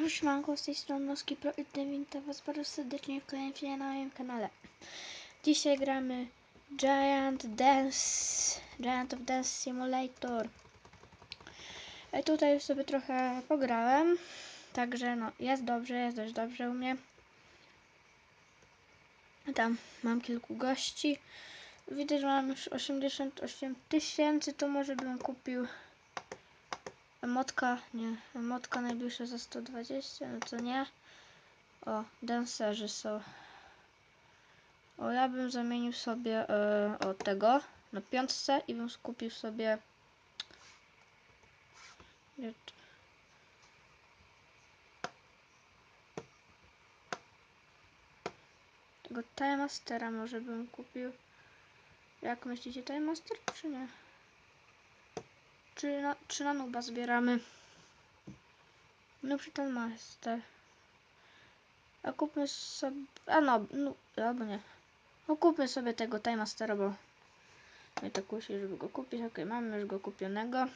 Już manko z tej strony Noski Pro i witam was bardzo serdecznie w kolejnym filmie na moim kanale. Dzisiaj gramy Giant Dance, Giant of Dance Simulator. E, tutaj już sobie trochę pograłem, także no jest dobrze, jest dość dobrze u mnie. Tam mam kilku gości. Widzę, że mam już 88 tysięcy, to może bym kupił Emotka, nie, emotka najbliższa za 120, no to nie. O, dancerzy są. O, ja bym zamienił sobie e, o tego na piątce i bym skupił sobie tego Time Mastera może bym kupił. Jak myślicie, Time Master czy nie? Czy na, czy na nuba zbieramy? No przy ten master. A kupmy sobie... A no, no albo nie. No kupmy sobie tego Time bo mnie tak kusi, żeby go kupić. Ok, mamy już go kupionego.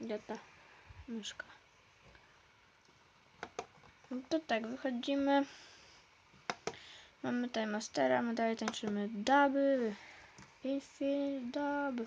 Gdzie ta myszka? No to tak, wychodzimy. Mamy Time Mastera, my dalej tańczymy double. Infinite double.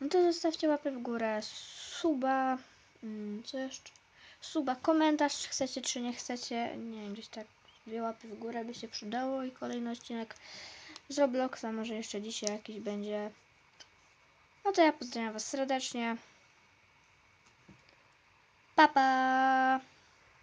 No to zostawcie łapę w górę, suba, mm, co jeszcze? Suba, komentarz, czy chcecie, czy nie chcecie. Nie wiem, gdzieś tak dwie łapy w górę by się przydało i kolejny odcinek z Robloxa, może jeszcze dzisiaj jakiś będzie. No to ja pozdrawiam Was serdecznie. Pa, pa!